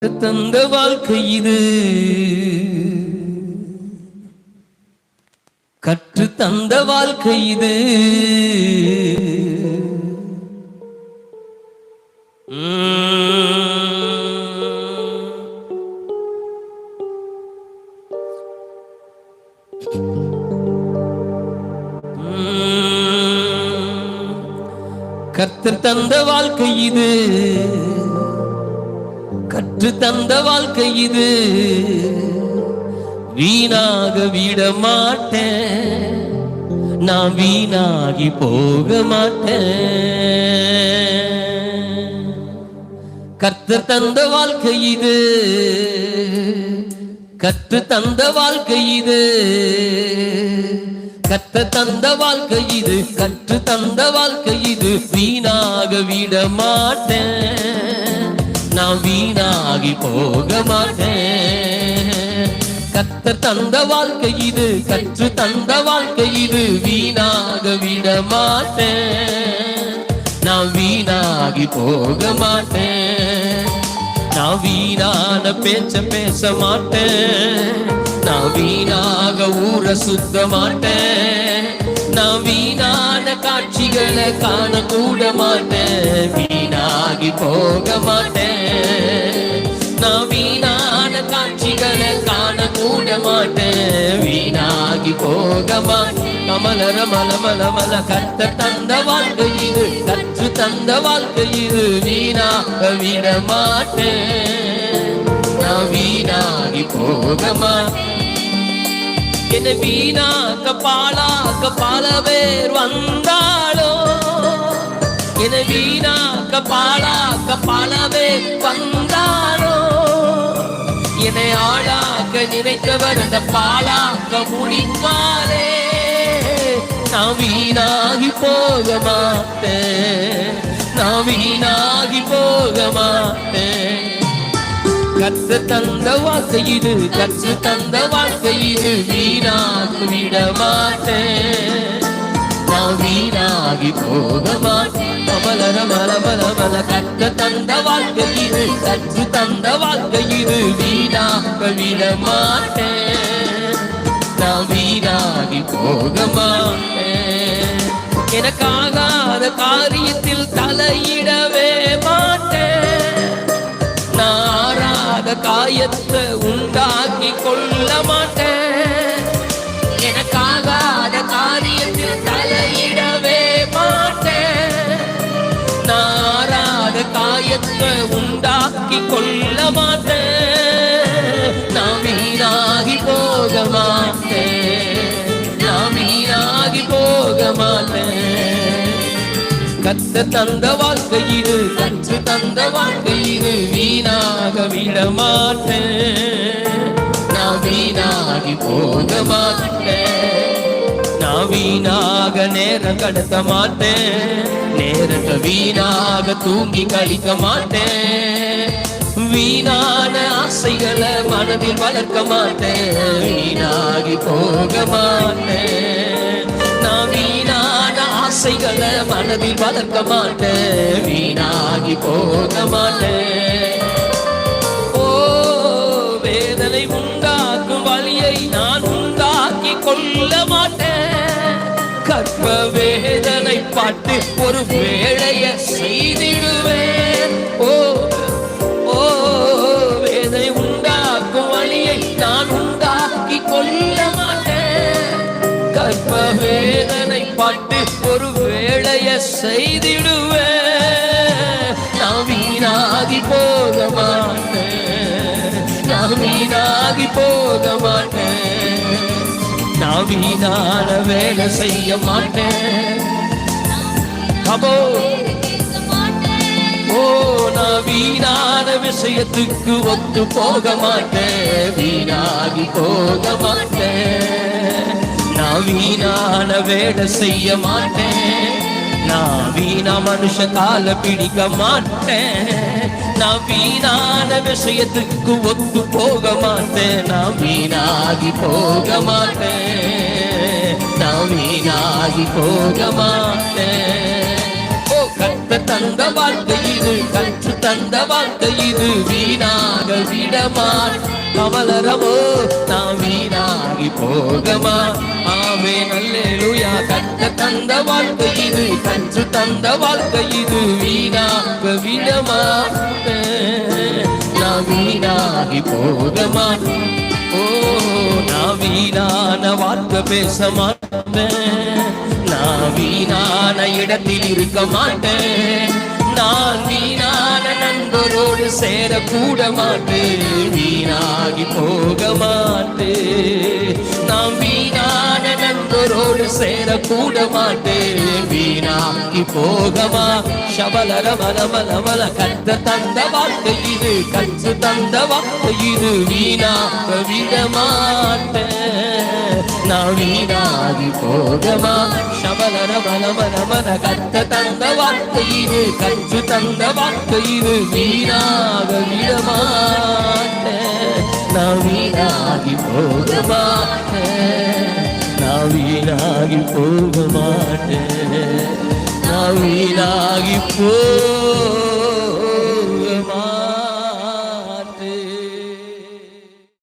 தந்த வாழ்க்கை இது. கற்று தந்த வாழ்க்கை இது. உம். கர்த்தர் தந்த வாழ்க்கை இது. கற்று தந்த வாழ்க்கை இது. வீணாக விட மாட்டேன். நான் வீணாகி போக மாட்டேன். கற்று தந்த வாழ்க்கை இது. கற்று தந்த வாழ்க்கை இது. கற்று தந்த வாழ்க்கை இது. கற்று தந்த வாழ்க்கை இது. வீணாக விட மாட்டேன். நான் வீணாகி போக மாட்டேன் கத்தர் தந்த வாழ்க்கை இது கற்று தந்த வாழ்க்கை இது வீணாக விட மாட்டேன் நான் வீணாகி போக மாட்டேன் நான் வீணான பேச்ச பேச மாட்டேன் நான் வீணாக ஊற சுத்த மாட்டேன் நான் வீணான காட்சிகளை காண கூட மாட்டேன். வீணாகி போக மாட்டேன். நான் வீணான காட்சிகளை காண கூட மாட்டேன். வீணாகி போக மாட்டேன். கமலர மல மல மல கத்த தந்த வாழ்க்கை இது கற்று தந்த வாழ்க்கை இது வீணாக விட மாட்டேன். நான் வீணாகி போக மாட்டேன். என்ன வீணாக்க பாழாக்க பல பேர் வந்தாளோ என்ன வீணாக்க பாழாக்க பல பேர் வந்தாளோ என்னை ஆளாக்க நினைத்தவர் அந்த பாழாக்க முடிப்பாரே நான் வீணாகி போக மாட்டேன். நான் வீணாகி போக மாட்டேன். கற்று தந்த வாழ்க்கை இது கற்று தந்த வாழ்க்கை இது. வீணாக்கு விட மாட்டேன். நான் வீணாகி போக மாட்டேன். அமலர மல மல மல கற்று தந்த வாழ்க்கை இது கற்று தந்த வாழ்க்கை இது. வீணாக்க விட மாட்டேன். நான் வீணாகி போக மாட்டேன். எனக்காகாத காரியத்தில் தலையிடவே மாட்டேன். காயத்தை உண்டாக்கி கொள்ள மாட்டேன். எனக்காகாத காரியத்தில் தலையிடவே மாட்டேன். நாராத காயத்தை உண்டாக்கி கொள்ள மாட்டேன். நான் வீணாகி போக மாட்டேன். கத்த தந்த வாழ்க்கை இது கற்று தந்த வாழ்க்கை இது வீணாக விட மாட்டேன் நான் வீணாகி போக மாட்டேன். நான் வீணாக நேரம் கடத்த மாட்டேன். நேரத்தை வீணாக தூங்கி கழிக்க மாட்டேன். வீணான ஆசைகளை மனதில் வளர்க்க மாட்டேன். வீணாகி போக மாட்டேன். ஆசைகளை மனதில் வளர்க்க மாட்டேன் வீணாகி போக மாட்டேன் ஓ வேதனை உண்டாக்கும் வழியை நான் உண்டாக்கி கொள்ள மாட்டேன் கற்ப வேதனை பாட்டு ஒரு வேளைய செய்த வேதனை பாட்டு ஒரு வேளைய செய்திடுவேன் நான் வீணாகி போக மாட்டேன் நான் வீணாகி போக மாட்டேன் நான் வீணான வேலை செய்ய மாட்டேன் அபோ ஓ நான் வீணான விஷயத்துக்கு ஒத்து போக மாட்டேன் வீணாகி போக மாட்டேன் நான் வீணான வேலை செய்ய மாட்டேன். நான் வீணா மனுஷ கால பிடிக்க மாட்டேன். நான் வீணான விஷயத்துக்கு ஒத்து போக மாட்டேன். நான் வீணாகி போக மாட்டேன். நான் வீணாகி போக மாட்டேன். தந்த வார்த்தை இது கற்று தந்த வார்த்தை இது. வீணாக விடமான் கமலரமோ நாம் வீணாகி போகமா? ஆமே நல்லேலுயா கற்ற தந்த வார்த்தை இது கற்று தந்த வார்த்தை இது. வீணாக விடமா? நாம் வீணாகி போகமா? ஓ நான் வீணான வார்த்தை பேச மாட்டேன் வீணான இடத்தில் இருக்க மாட்டேன். நான் வீணான நண்பரோடு சேர கூட மாட்டேன். வீணாகி போக மாட்டேன். நான் வீணான நண்பரோடு சேர கூட மாட்டேன். வீணாகி போகமா சபலர மல மல மல கத்த தந்த வாழ்க்கை இது. கற்று தந்த வாழ்க்கை இது. வீணாக விட மாட்டேன். நான் வீணாகி போகமா சபலர மல மல மல கத்த தந்த வாழ்க்கை இது கற்று தந்த வாழ்க்கை இது வீணாக விட மாட்டேன் நான்